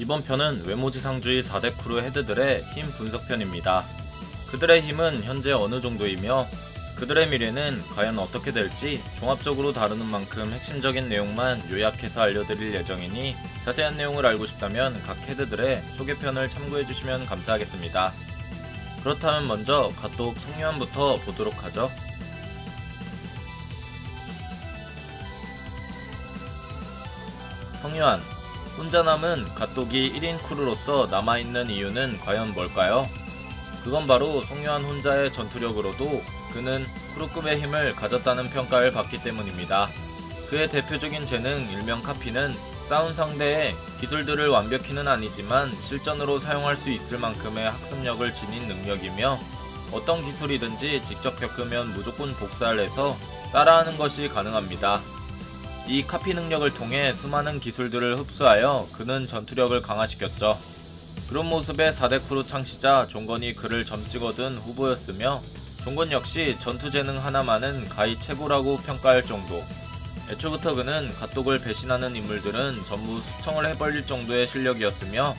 이번 편은 외모지상주의 4대 크루 헤드들의 힘 분석편입니다. 그들의 힘은 현재 어느 정도이며 그들의 미래는 과연 어떻게 될지 종합적으로 다루는 만큼 핵심적인 내용만 요약해서 알려드릴 예정이니 자세한 내용을 알고 싶다면 각 헤드들의 소개편을 참고해주시면 감사하겠습니다. 그렇다면 먼저 가독 성유한부터 보도록 하죠. 성유한 혼자 남은 갓독이 1인 크루로서 남아있는 이유는 과연 뭘까요? 그건 바로 성유한 혼자의 전투력으로도 그는 크루급의 힘을 가졌다는 평가를 받기 때문입니다. 그의 대표적인 재능 일명 카피는 싸운 상대의 기술들을 완벽히는 아니지만 실전으로 사용할 수 있을 만큼의 학습력을 지닌 능력이며 어떤 기술이든지 직접 겪으면 무조건 복사를 해서 따라하는 것이 가능합니다. 이 카피 능력을 통해 수많은 기술들을 흡수하여 그는 전투력을 강화시켰죠. 그런 모습의 4대 크루 창시자 종건이 그를 점찍 얻은 후보였으며 종건 역시 전투 재능 하나만은 가히 최고라고 평가할 정도. 애초부터 그는 갓독을 배신하는 인물들은 전부 수청을 해버릴 정도의 실력이었으며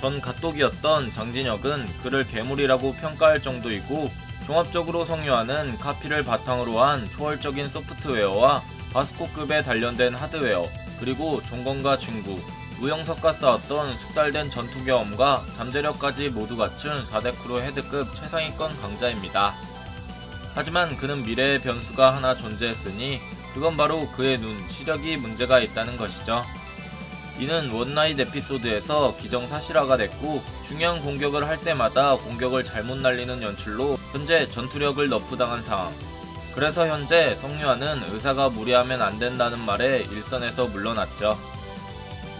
전 갓독이었던 장진혁은 그를 괴물이라고 평가할 정도이고 종합적으로 성유하는 카피를 바탕으로 한 초월적인 소프트웨어와 바스코급에 단련된 하드웨어 그리고 종건과 중구 우영석과 싸웠던 숙달된 전투 경험과 잠재력까지 모두 갖춘 4대 크루 헤드급 최상위권 강자입니다. 하지만 그는 미래의 변수가 하나 존재했으니 그건 바로 그의 눈, 시력이 문제가 있다는 것이죠. 이는 원나잇 에피소드에서 기정사실화가 됐고 중요한 공격을 할 때마다 공격을 잘못 날리는 연출로 현재 전투력을 너프당한 상황. 그래서 현재 성유아는 의사가 무리하면 안 된다는 말에 일선에서 물러났죠.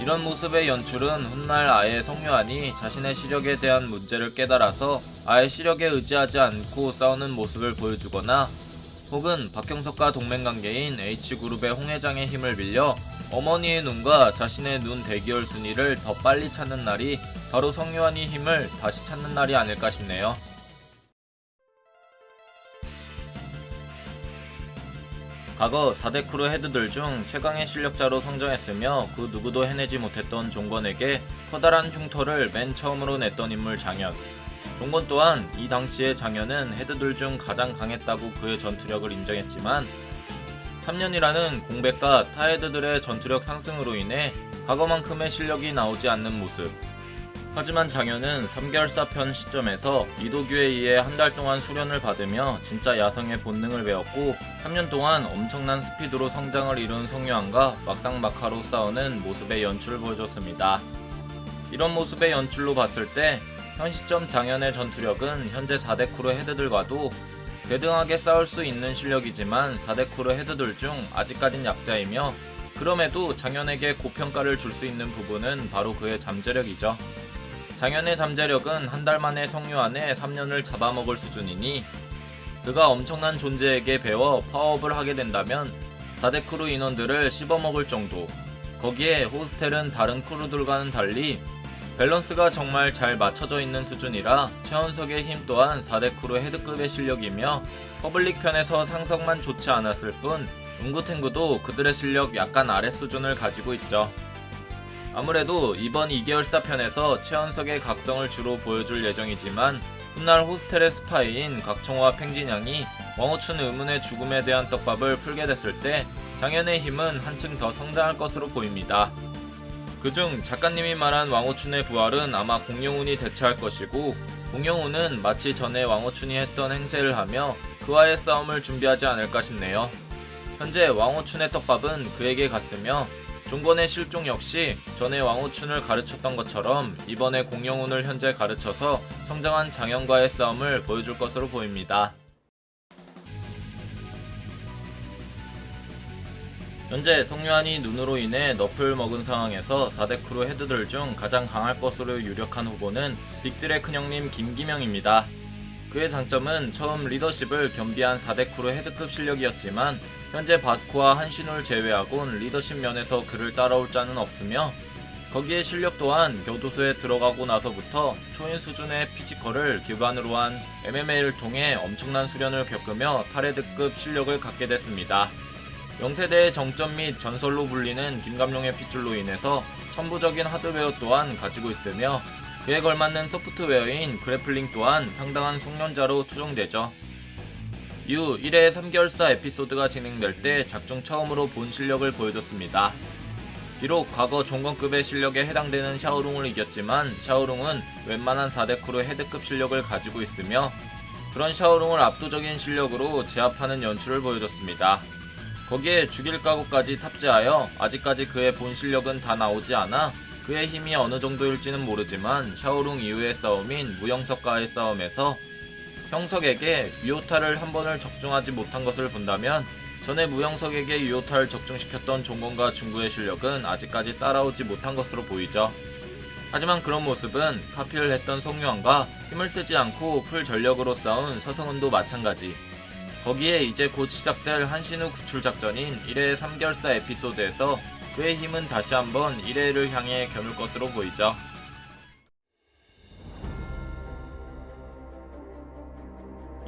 이런 모습의 연출은 훗날 아예 성유한이 자신의 시력에 대한 문제를 깨달아서 아예 시력에 의지하지 않고 싸우는 모습을 보여주거나 혹은 박경석과 동맹관계인 H그룹의 홍 회장의 힘을 빌려 어머니의 눈과 자신의 눈 대기열 순위를 더 빨리 찾는 날이 바로 성유한이 힘을 다시 찾는 날이 아닐까 싶네요. 과거 4대 크루 헤드들 중 최강의 실력자로 성장했으며 그 누구도 해내지 못했던 종건에게 커다란 흉터를 맨 처음으로 냈던 인물 장현. 종건 또한 이 당시의 장현은 헤드들 중 가장 강했다고 그의 전투력을 인정했지만 3년이라는 공백과 타 헤드들의 전투력 상승으로 인해 과거만큼의 실력이 나오지 않는 모습. 하지만 장현은 3개월사 편 시점에서 이도규에 의해 한 달 동안 수련을 받으며 진짜 야성의 본능을 배웠고 3년 동안 엄청난 스피드로 성장을 이룬 성유한과 막상 막하로 싸우는 모습의 연출을 보여줬습니다. 이런 모습의 연출로 봤을 때 현 시점 장현의 전투력은 현재 4대 크루 헤드들과도 대등하게 싸울 수 있는 실력이지만 4대 크루 헤드들 중 아직까진 약자이며 그럼에도 장현에게 고평가를 줄 수 있는 부분은 바로 그의 잠재력이죠. 장현의 잠재력은 한 달 만에 성유한의 3년을 잡아먹을 수준이니 그가 엄청난 존재에게 배워 파업을 하게 된다면 4대 크루 인원들을 씹어먹을 정도 거기에 호스텔은 다른 크루들과는 달리 밸런스가 정말 잘 맞춰져 있는 수준이라 최원석의 힘 또한 4대 크루 헤드급의 실력이며 퍼블릭 편에서 상성만 좋지 않았을 뿐 웅구탱구도 그들의 실력 약간 아래 수준을 가지고 있죠. 아무래도 이번 2개월사 편에서 최원석의 각성을 주로 보여줄 예정이지만 훗날 호스텔의 스파이인 각청호와 팽진양이 왕호춘 의문의 죽음에 대한 떡밥을 풀게 됐을 때 장현의 힘은 한층 더 성장할 것으로 보입니다. 그중 작가님이 말한 왕호춘의 부활은 아마 공룡운이 대체할 것이고 공룡운은 마치 전에 왕호춘이 했던 행세를 하며 그와의 싸움을 준비하지 않을까 싶네요. 현재 왕호춘의 떡밥은 그에게 갔으며 종건의 실종 역시 전에 왕호춘을 가르쳤던 것처럼 이번에 공룡운을 현재 가르쳐서 성장한 장현과의 싸움을 보여줄 것으로 보입니다. 현재 성유한이 눈으로 인해 너프를 먹은 상황에서 4대 크루 헤드들 중 가장 강할 것으로 유력한 후보는 빅들의 큰형님 김기명입니다. 그의 장점은 처음 리더십을 겸비한 4대 크루 헤드급 실력이었지만 현재 바스코와 한신우를 제외하곤 리더십 면에서 그를 따라올 자는 없으며 거기에 실력 또한 교도소에 들어가고 나서부터 초인 수준의 피지컬을 기반으로 한 MMA를 통해 엄청난 수련을 겪으며 8헤드급 실력을 갖게 됐습니다. 영세대의 정점 및 전설로 불리는 김감룡의 핏줄로 인해서 천부적인 하드웨어 또한 가지고 있으며 그에 걸맞는 소프트웨어인 그래플링 또한 상당한 숙련자로 추정되죠. 이후 1회 3개월사 에피소드가 진행될 때 작중 처음으로 본 실력을 보여줬습니다. 비록 과거 종건급의 실력에 해당되는 샤오룽을 이겼지만 샤오룽은 웬만한 4대 크루 헤드급 실력을 가지고 있으며 그런 샤오룽을 압도적인 실력으로 제압하는 연출을 보여줬습니다. 거기에 죽일 각오까지 탑재하여 아직까지 그의 본 실력은 다 나오지 않아 그의 힘이 어느 정도일지는 모르지만 샤오룽 이후의 싸움인 무영석과의 싸움에서 형석에게 유효타를 한 번을 적중하지 못한 것을 본다면 전에 무영석에게 유효타를 적중시켰던 종건과 중구의 실력은 아직까지 따라오지 못한 것으로 보이죠. 하지만 그런 모습은 카피를 했던 송유환과 힘을 쓰지 않고 풀 전력으로 싸운 서성은도 마찬가지. 거기에 이제 곧 시작될 한신우 구출 작전인 1회 3결사 에피소드에서 그의 힘은 다시 한번 1회를 향해 겨눌 것으로 보이죠.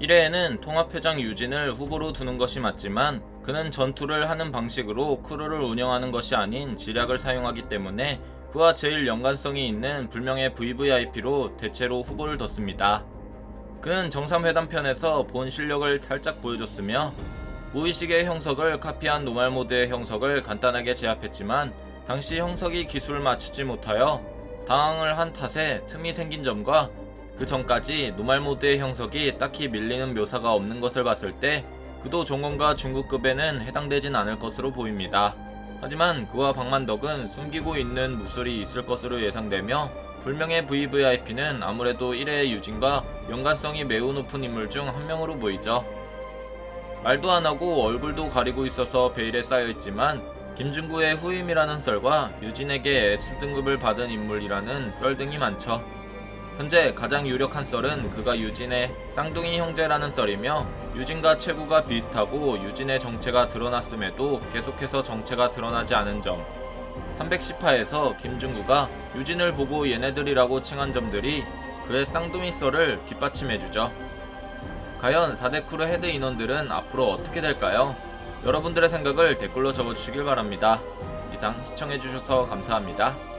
1회에는 통합회장 유진을 후보로 두는 것이 맞지만 그는 전투를 하는 방식으로 크루를 운영하는 것이 아닌 지략을 사용하기 때문에 그와 제일 연관성이 있는 불명의 VVIP로 대체로 후보를 뒀습니다. 그는 정상회담 편에서 본 실력을 살짝 보여줬으며 무의식의 형석을 카피한 노말 모드의 형석을 간단하게 제압했지만 당시 형석이 기술을 맞추지 못하여 당황을 한 탓에 틈이 생긴 점과 그 전까지 노말 모드의 형석이 딱히 밀리는 묘사가 없는 것을 봤을 때 그도 종건과 중국급에는 해당되진 않을 것으로 보입니다. 하지만 그와 박만덕은 숨기고 있는 무술이 있을 것으로 예상되며 불명의 VVIP는 아무래도 1회의 유진과 연관성이 매우 높은 인물 중 한 명으로 보이죠. 말도 안 하고 얼굴도 가리고 있어서 베일에 쌓여 있지만 김중구의 후임이라는 썰과 유진에게 S등급을 받은 인물이라는 썰 등이 많죠. 현재 가장 유력한 썰은 그가 유진의 쌍둥이 형제라는 썰이며 유진과 체구가 비슷하고 유진의 정체가 드러났음에도 계속해서 정체가 드러나지 않은 점 310화에서 김중구가 유진을 보고 얘네들이라고 칭한 점들이 그의 쌍둥이 썰을 뒷받침해주죠. 과연 4대 크루 헤드 인원들은 앞으로 어떻게 될까요? 여러분들의 생각을 댓글로 적어주시길 바랍니다. 이상 시청해주셔서 감사합니다.